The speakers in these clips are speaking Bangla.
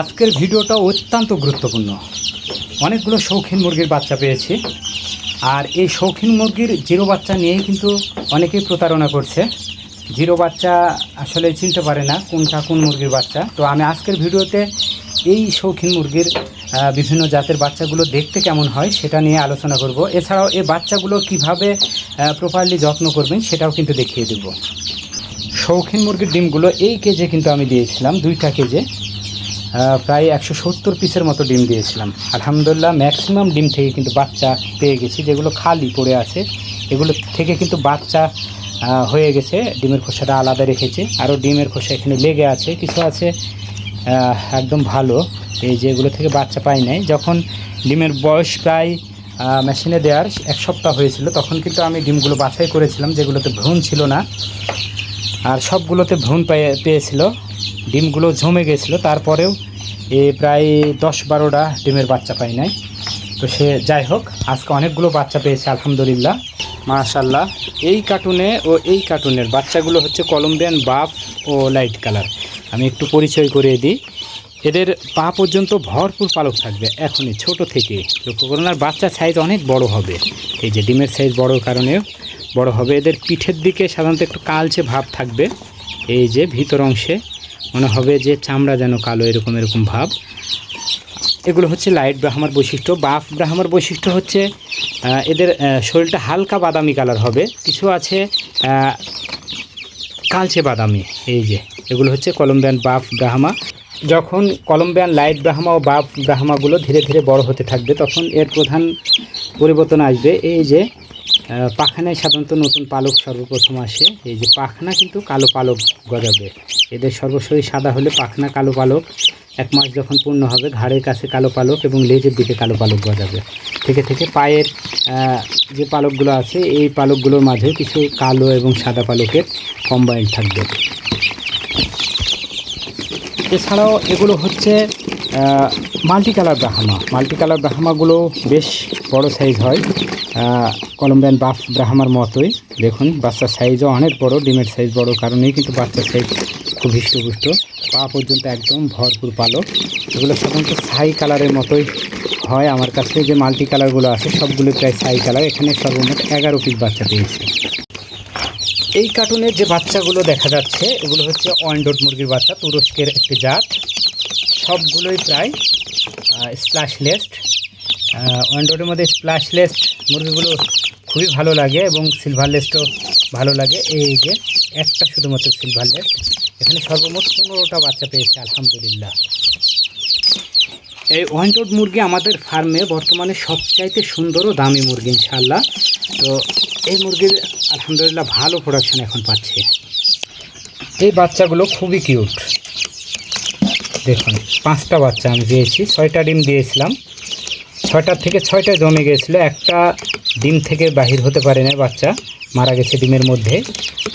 আজকের ভিডিওটা অত্যন্ত গুরুত্বপূর্ণ। অনেকগুলো শৌখিন মুরগির বাচ্চা পেয়েছি। আর এই শৌখিন মুরগির জিরো বাচ্চা নিয়েই কিন্তু অনেকেই প্রতারণা করছে। জিরো বাচ্চা আসলে চিনতে পারে না কোনটা কোন মুরগির বাচ্চা। তো আমি আজকের ভিডিওতে এই শৌখিন মুরগির বিভিন্ন জাতের বাচ্চাগুলো দেখতে কেমন হয় সেটা নিয়ে আলোচনা করব। এছাড়াও এই বাচ্চাগুলো কীভাবে প্রপারলি যত্ন করবেন সেটাও কিন্তু দেখিয়ে দেবো। শৌখিন মুরগির ডিমগুলো এই কেজে কিন্তু আমি দিয়েছিলাম, দুইটা কেজে। প্রায় একশো সত্তর পিসের মতো ডিম দিয়েছিলাম। আলহামদুলিল্লাহ ম্যাক্সিমাম ডিম থেকে কিন্তু বাচ্চা পেয়ে গেছি, যেগুলো খালি পড়ে আছে। এগুলো থেকে কিন্তু বাচ্চা হয়ে গেছে। ডিমের খোসাটা আলাদা রেখেছি। আরও ডিমের খোসা এখানে লেগে আছে। কিছু আছে একদম ভালো। এই যেগুলো থেকে বাচ্চা পাই নাই। যখন ডিমের বয়স প্রায় মেশিনে দেওয়ার এক সপ্তাহ হয়েছিল, তখন কিন্তু আমি ডিমগুলো বাছাই করেছিলাম, যেগুলোতে ভ্রূণ ছিল না। আর সবগুলোতে ভ্রূণ পেয়ে, পেয়েছিল। ডিমগুলো জমে গেছিল। তারপরেও এ প্রায় দশ বারোটা ডিমের বাচ্চা পাই নাই। তো সে যাই হোক, আজকে অনেকগুলো বাচ্চা পেয়েছে, আলহামদুলিল্লাহ। মাশাল্লাহ এই কার্টুনে ও এই কার্টুনের বাচ্চাগুলো হচ্ছে কলম্বিয়ান বাফ ও লাইট কালার। আমি একটু পরিচয় করিয়ে দিই। এদের পা পর্যন্ত ভরপুর পালক থাকবে। এখনই ছোট থেকে। লক্ষ্য করুন, আর বাচ্চার সাইজ অনেক বড় হবে। এই যে ডিমের সাইজ বড় কারণেও বড় হবে। এদের পিঠের দিকে সাধারণত একটু কালচে ভাব থাকবে, এই যে ভিতর অংশে, মনে হবে যে চামড়া যেন কালো, এরকম এরকম ভাব। এগুলো হচ্ছে লাইট ব্রাহ্মার বৈশিষ্ট্য। বাফ ব্রাহ্মার বৈশিষ্ট্য হচ্ছে এদের শরীরটা হালকা বাদামি কালার হবে। কিছু আছে কালচে বাদামি, এই যে, এগুলো হচ্ছে কলম্বিয়ান বাফ ব্রাহ্মা। যখন কলম্বিয়ান লাইট ব্রাহ্মা ও বাফ ব্রাহ্মাগুলো ধীরে ধীরে বড় হতে থাকবে, তখন এর প্রধান পরিবর্তন আসবে। এই যে পাখানায় সাধারণত নতুন পালক সর্বপ্রথম আসে। এই যে পাখনা কিন্তু কালো পালক গজাবে। এদের সর্বশরীর সাদা হলে পাখনা কালো পালক। এক মাস যখন পূর্ণ হবে, ঘাড়ের কাছে কালো পালক এবং লেজের দিকে কালো পালক গজাবে। থেকে থেকে পায়ের যে পালকগুলো আছে, এই পালকগুলোর মাঝেও কিছু কালো এবং সাদা পালকের কম্বাইন্ড থাকবে। এছাড়াও এগুলো হচ্ছে multi colour Brahma multi colour ব্রাহ্মাগুলো বেশ বড় সাইজ হয়। কলম্বিয়ান বাফ ব্রাহ্মার মতোই। দেখুন, বাচ্চার সাইজও অনেক বড়, ডিমের সাইজ বড় কারণেই কিন্তু বাচ্চার সাইজ খুব হৃষ্টপুষ্ট। পা পর্যন্ত একদম ভরপুর পালক। এগুলো সাধারণত ছাই কালারের মতোই হয় আমার কাছে। যে মাল্টি কালারগুলো আছে, সবগুলো প্রায় ছাই কালার এখানে সর্বমোট এগারো পিস বাচ্চা পেয়েছি। এই কার্টুনের যে বাচ্চাগুলো দেখা যাচ্ছে, এগুলো হচ্ছে ওয়ান্ডোট মুরগির বাচ্চা, তুরস্কের একটি জাত। সবগুলোই প্রায় স্প্লাশলেস্ট ওয়ান্ডোটের মধ্যে স্প্লাশলেস্ট মুরগিগুলো খুবই ভালো লাগে এবং সিলভার লেস্টও ভালো লাগে। এই যে একটা শুধুমাত্র সিলভার লেস্ট এখানে সর্বমোট পনেরোটা বাচ্চা পেয়েছে, আলহামদুলিল্লাহ। এই ওয়ান্ডোড মুরগি আমাদের ফার্মে বর্তমানে সবচাইতে সুন্দর ও দামি মুরগি ইনশাল্লাহ তো এই মুরগির আলহামদুলিল্লাহ ভালো প্রোডাকশন এখন পাচ্ছে। এই বাচ্চাগুলো খুবই কিউট দেখুন, পাঁচটা বাচ্চা আমি দিয়েছি, ছয়টা ডিম দিয়েছিলাম। ছয়টার থেকে ছয়টা জমে গেছিল একটা ডিম থেকে বাহির হতে পারে না বাচ্চা, মারা গেছে ডিমের মধ্যে।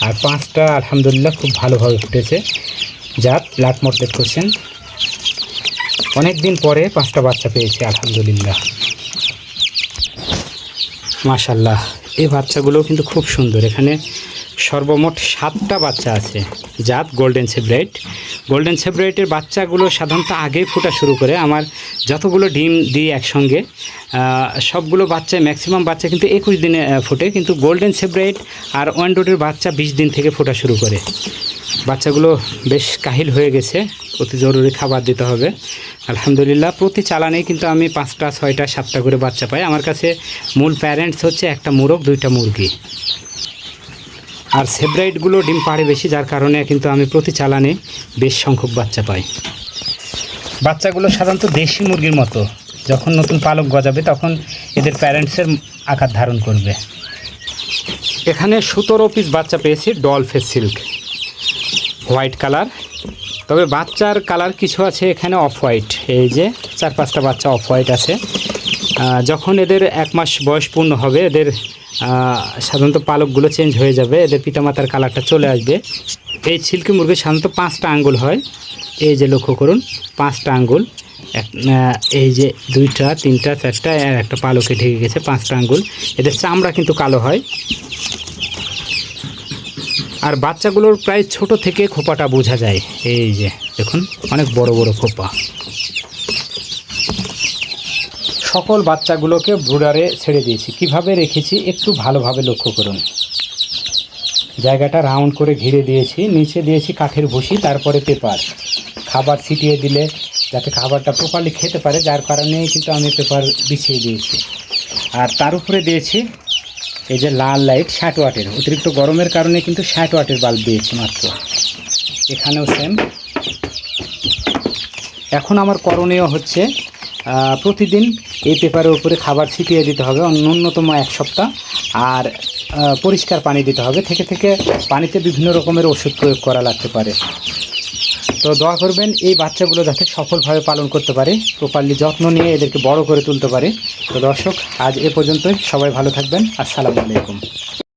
আর পাঁচটা আলহামদুলিল্লাহ খুব ভালোভাবে ফুটেছে। জাত লাট মর্টেট করছেন। অনেক দিন পরে পাঁচটা বাচ্চা পেয়েছে, আলহামদুলিল্লাহ। মাশাল্লাহ এই বাচ্চাগুলোও কিন্তু খুব সুন্দর। এখানে সর্বমোট সাতটা বাচ্চা আছে। জাত গোল্ডেন সেব্রাইট গোল্ডেন সেব্রাইটের বাচ্চাগুলো সাধারণত আগেই ফোটা শুরু করে। আমার যতগুলো ডিম দিই একসঙ্গে সবগুলো বাচ্চা ম্যাক্সিমাম বাচ্চা কিন্তু একুশ দিনে ফোটে। কিন্তু গোল্ডেন সেব্রাইট আর ওয়ানডোটের বাচ্চা বিশ দিন থেকে ফোটা শুরু করে। বাচ্চাগুলো বেশ কাহিল হয়ে গেছে। অতি জরুরি খাবার দিতে হবে। আলহামদুলিল্লাহ, প্রতি চালানেই কিন্তু আমি পাঁচটা, ছয়টা, সাতটা করে বাচ্চা পাই। আমার কাছে মূল প্যারেন্টস হচ্ছে একটা মুরগ, দুইটা মুরগি। আর সেব্রাইটগুলো ডিম পাড়ে বেশি, যার কারণে কিন্তু আমি প্রতি চালানে বেশ সংখ্যক বাচ্চা পাই। বাচ্চাগুলো সাধারণত দেশি মুরগির মতো। যখন নতুন পালক গজাবে, তখন এদের প্যারেন্টসের আকার ধারণ করবে। এখানে সতেরো পিস বাচ্চা পেয়েছি ডলফেস সিল্ক। White colour. তবে বাচ্চার কালার কিছু আছে এখানে অফ হোয়াইট। এই যে চার পাঁচটা বাচ্চা অফ হোয়াইট আছে। যখন এদের এক মাস বয়স পূর্ণ হবে, এদের সাধারণত পালকগুলো চেঞ্জ হয়ে যাবে, এদের পিতামাতার কালারটা চলে আসবে। এই সিল্কি মুরগির সাধারণত পাঁচটা আঙ্গুল হয়। এই যে লক্ষ্য করুন, পাঁচটা আঙ্গুল। এই যে দুইটা, তিনটা, চারটা আর একটা পালকে ঢেকে গেছে পাঁচটা আঙ্গুল। এদের চামড়া কিন্তু কালো হয়। আর বাচ্চাগুলোর প্রায় ছোট থেকে খোপাটা বোঝা যায়। এই যে, দেখুন, অনেক বড় বড় খোপা। সকল বাচ্চাগুলোকে ব্রুডারে ছেড়ে দিয়েছি। কীভাবে রেখেছি একটু ভালোভাবে লক্ষ্য করুন। জায়গাটা রাউন্ড করে ঘিরে দিয়েছি, নিচে দিয়েছি কাঠের ভুসি, তারপরে পেপার। খাবার ছিটিয়ে দিলে যাতে খাবারটা প্রপারলি খেতে পারে, যার কারণে কিন্তু আমি পেপার বিছিয়ে দিয়েছি। আর তার উপরে দিয়েছি এই যে লাল লাইট ষাট ওয়াটের অতিরিক্ত গরমের কারণে কিন্তু ষাট ওয়াটের বাল্ব দিয়েছি মাত্র। এখানেও সেম এখন আমার করণীয় হচ্ছে প্রতিদিন এই পেপারের উপরে খাবার ছিটিয়ে দিতে হবে ন্যূনতম এক সপ্তাহ। আর পরিষ্কার পানি দিতে হবে। থেকে থেকে পানিতে বিভিন্ন রকমের ওষুধ প্রয়োগ করা লাগতে পারে। তো দোয়া করবেন এই বাচ্চাগুলো যাতে সফলভাবে পালন করতে পারে, প্রপারলি যত্ন নিয়ে এদেরকে বড় করে তুলতে পারে। তো দর্শক, আজ এ পর্যন্তই। সবাই ভালো থাকবেন। আসসালামু আলাইকুম।